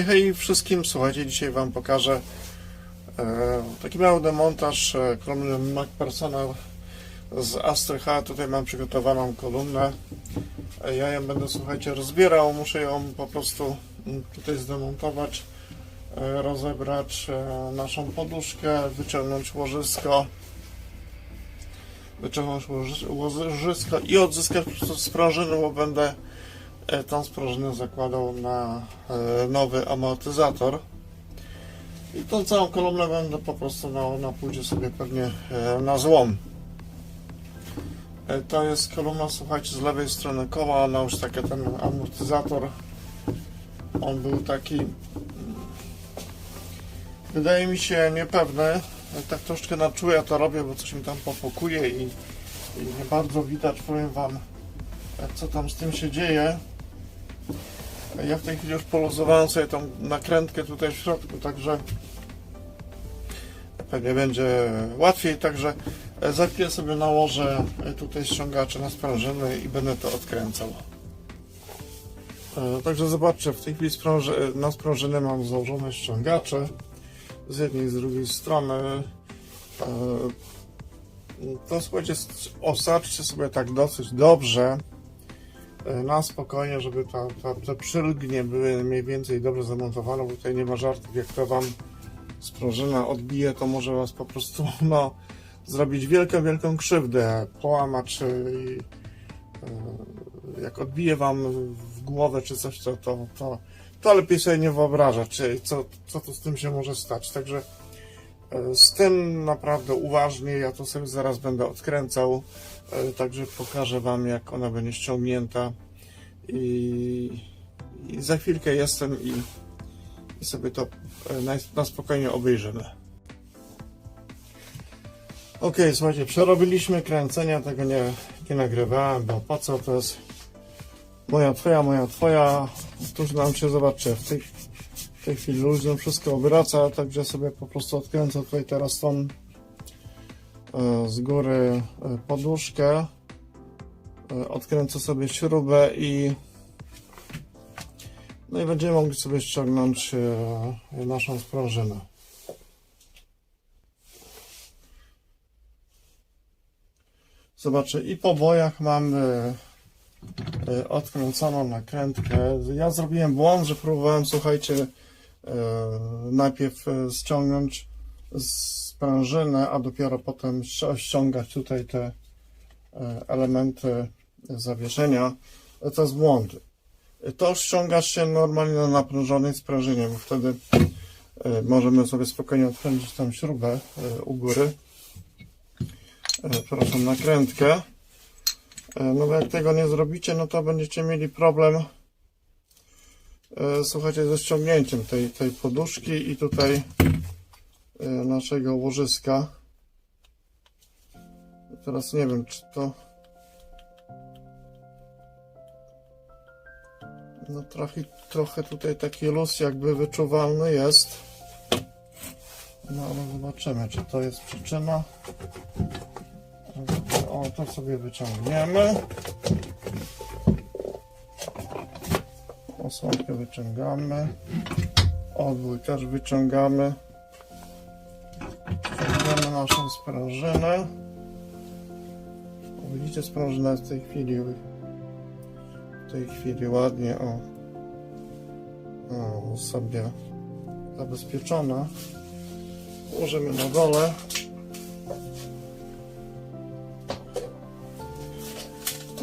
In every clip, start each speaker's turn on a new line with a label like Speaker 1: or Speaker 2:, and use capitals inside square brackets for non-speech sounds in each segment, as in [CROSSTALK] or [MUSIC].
Speaker 1: Hej, hej wszystkim, słuchajcie, dzisiaj Wam pokażę e, taki mały demontaż e, kolumny MacPersona z Astrycha. Tutaj mam przygotowaną kolumnę. E, ja ją będę, słuchajcie, rozbierał. Muszę ją po prostu mm, tutaj zdemontować, e, rozebrać e, naszą poduszkę, wyciągnąć łożysko, wyciągnąć łoży- łożysko i odzyskać sprężynę, bo będę tą sprężynę zakładał na e, nowy amortyzator. I tą całą kolumnę będę po prostu na, na pójdzie sobie pewnie e, na złom. E, To jest kolumna, słuchajcie, z lewej strony koła, ona już taki ten amortyzator. On był taki, mm, wydaje mi się, niepewny. Tak troszkę na czuję ja to robię, bo coś mi tam popukuje i, i nie bardzo widać, powiem Wam, co tam z tym się dzieje. Ja w tej chwili już poluzowałem sobie tą nakrętkę tutaj w środku, także pewnie będzie łatwiej, także e, za chwilę sobie nałożę e, tutaj ściągacze na sprężyny i będę to odkręcał. E, Także zobaczcie, w tej chwili spręży, na sprężyny mam założone ściągacze z jednej i z drugiej strony. To słuchajcie, osaczcie sobie tak dosyć dobrze na spokojnie, żeby ta, ta, te przylgnie były mniej więcej dobrze zamontowane, bo tutaj nie ma żartów, jak to wam sprężyna odbije, to może was po prostu [LAUGHS] no, zrobić wielką, wielką krzywdę, połamać e, e, jak odbije wam w głowę czy coś, to, to, to, to lepiej sobie nie wyobrażać, co, co to z tym się może stać. Także e, z tym naprawdę uważnie, ja to sobie zaraz będę odkręcał, e, także pokażę wam jak ona będzie ściągnięta i, i za chwilkę jestem i, i sobie to e, na, na spokojnie obejrzymy. Ok, słuchajcie, przerobiliśmy kręcenia, tego nie, nie nagrywałem, bo po co to jest moja twoja, moja twoja. Tuż nam się zobaczy, w tej, w tej chwili luźno wszystko obraca, także sobie po prostu odkręcę tutaj teraz tą e, z góry e, poduszkę. E, Odkręcę sobie śrubę i no i będziemy mogli sobie ściągnąć naszą sprężynę. Zobaczę, i po bojach mamy odkręconą nakrętkę. Ja zrobiłem błąd, że próbowałem, słuchajcie, najpierw e, ściągnąć sprężynę, a dopiero potem ści- ściągać tutaj te e, elementy zawieszenia. E, To jest błąd. E, To ściąga się normalnie na naprężonej sprężynie, bo wtedy e, możemy sobie spokojnie odkręcić tą śrubę e, u góry. E, Przepraszam, nakrętkę. E, No bo jak tego nie zrobicie, no to będziecie mieli problem e, słuchajcie, ze ściągnięciem tej, tej poduszki i tutaj e, naszego łożyska. Teraz nie wiem, czy to no trochę, trochę tutaj taki luz jakby wyczuwalny jest. No ale zobaczymy, czy to jest przyczyna. O, to sobie wyciągniemy. Osłonkę wyciągamy. Odwój też wyciągamy. Ciągniemy naszą sprężynę. Widzicie, sprężyna jest w tej chwili w tej chwili ładnie o, o sobie zabezpieczona. Ułożymy na dole.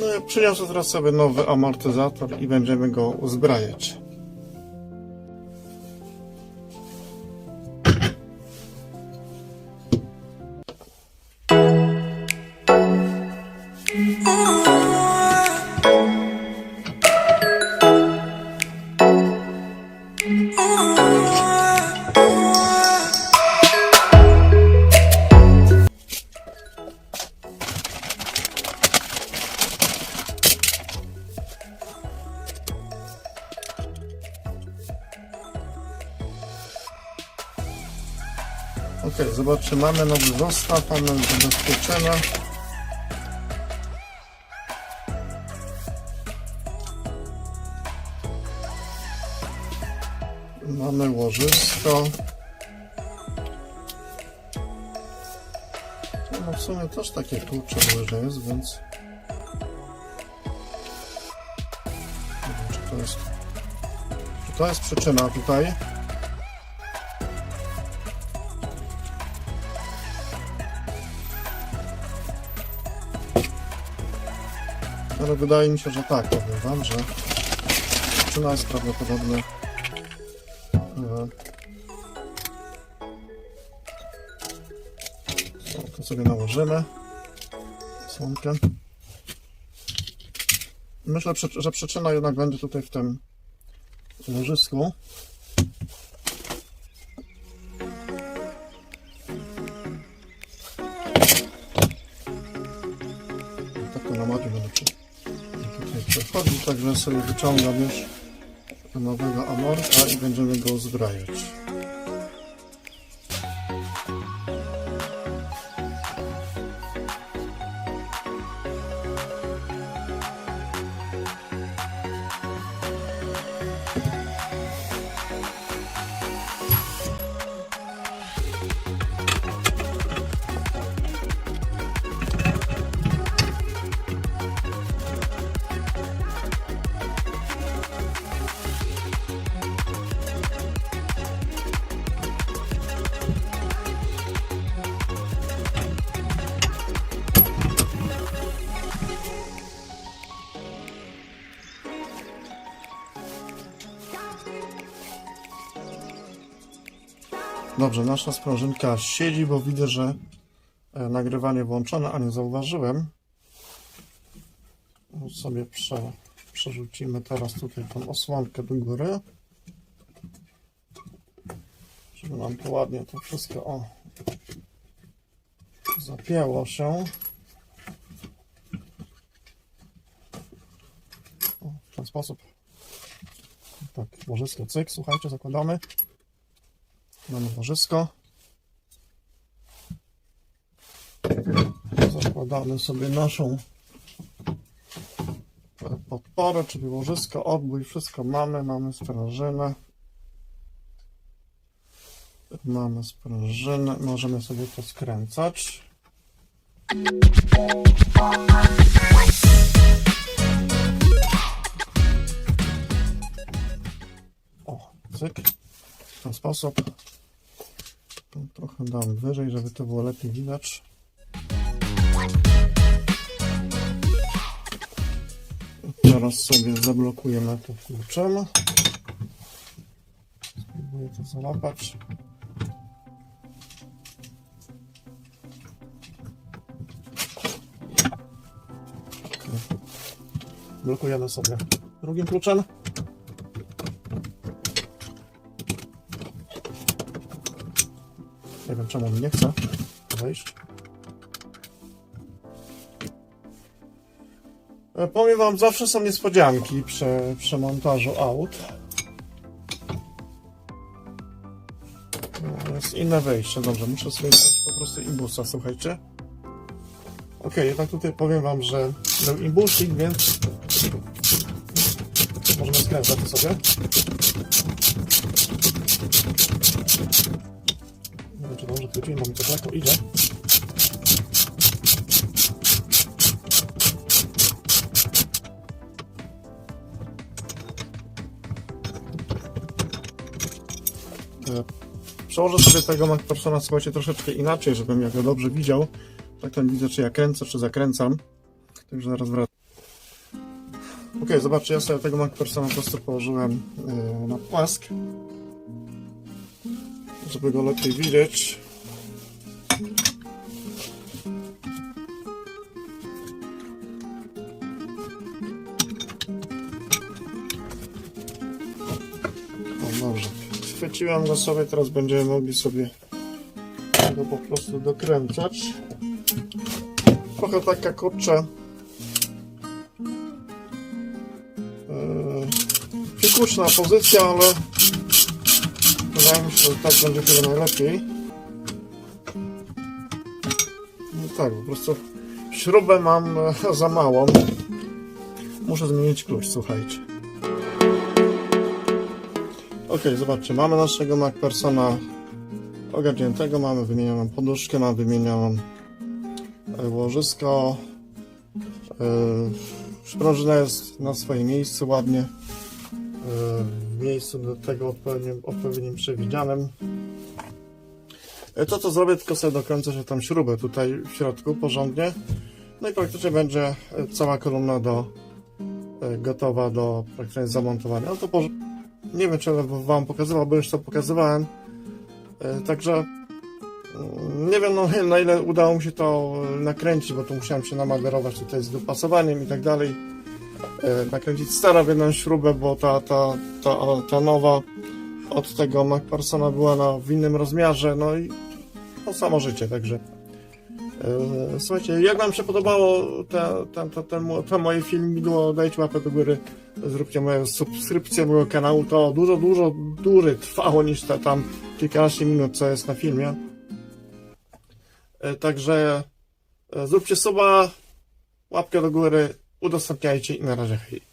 Speaker 1: No ja przyniosę teraz sobie nowy amortyzator i będziemy go uzbrajać. Ok, zobaczcie, mamy nowy zestaw, panel zabezpieczenia. Mamy łożysko. No w sumie też takie kurcze łyże jest, więc... Nie wiem, czy to jest... Czy to jest przyczyna tutaj? Ale wydaje mi się, że tak, powiem wam, że przyczyna jest prawdopodobnie to sobie nałożymy słomkę. Myślę, że przyczyna jednak będzie tutaj w tym łożysku. Tak to na będę przy- przechodził, także sobie wyciągam już nowego amorka i będziemy go uzbrajać. Dobrze, nasza sprężynka siedzi, bo widzę, że e, nagrywanie włączone, a nie zauważyłem. No, Sobie prze, przerzucimy teraz tutaj tą osłonkę do góry. Żeby nam to ładnie to wszystko o, zapięło się. O, w ten sposób. Tak, łożysko cyk, słuchajcie, zakładamy. Mamy łożysko. Zakładamy sobie naszą podporę, czyli łożysko, odbój, wszystko mamy. Mamy sprężynę. Mamy sprężynę. Możemy sobie to skręcać. O, cyk. W ten sposób. Dam wyżej, żeby to było lepiej widać. Teraz sobie zablokujemy to kluczem. Spróbuję to załapać. Ok. Blokujemy sobie drugim kluczem. Czemu nie chce wejść. E, Powiem wam, zawsze są niespodzianki przy, przy montażu aut. No, Jest inne wejście, dobrze, muszę sobie dać po prostu imbusa, słuchajcie. Ok, jednak tutaj powiem wam, że był imbusik, więc możemy skręcać to sobie. Nie wiem, czy dobrze chwyciłem, bo mi to lekko idzie. E, Przełożę sobie tego MacPersona, słuchajcie, troszeczkę inaczej, żebym ja go dobrze widział. Tak tam widzę, czy ja kręcę, czy zakręcam. Także zaraz wracam. Ok, zobaczcie, ja sobie tego MacPersona po prostu położyłem e, na płask żeby go lepiej widzieć. O, dobrze. Chwyciłem go sobie, teraz będziemy mogli sobie go po prostu dokręcać. Trochę taka kurczę yy, fikuśna pozycja, ale Się, że tak będzie chyba najlepiej. No tak, po prostu śrubę mam e, za małą. Muszę zmienić klucz, słuchajcie. Ok, zobaczcie, mamy naszego MacPersona ogarniętego, mamy wymienioną poduszkę, mamy wymienioną e, łożysko. E, Sprężyna jest na swoim miejscu ładnie. W miejscu do tego odpowiednim, odpowiednim przewidzianym. E, To co zrobię, tylko sobie dokręcę się tam śrubę tutaj w środku porządnie. No i praktycznie będzie e, cała kolumna do, e, gotowa do praktycznie zamontowania. No to po, nie wiem, czy wam pokazywał, bo już to pokazywałem. Także mm, nie wiem no, [LAUGHS] na ile udało mi się to nakręcić, bo tu musiałem się namagerować tutaj z dopasowaniem i tak dalej. E, Nakręcić starą w jedną śrubę, bo ta, ta, ta, ta nowa od tego MacPersona była na, w innym rozmiarze, no i no, samo życie, także e, słuchajcie, jak wam się podobało te, te, te, te, te moje filmidło, dajcie łapę do góry, zróbcie moją subskrypcję mojego kanału, to dużo, dużo dłużej trwało niż te tam kilkanaście minut, co jest na filmie. E, Także zróbcie suba, łapkę do góry, udostępniajcie i na razie hej.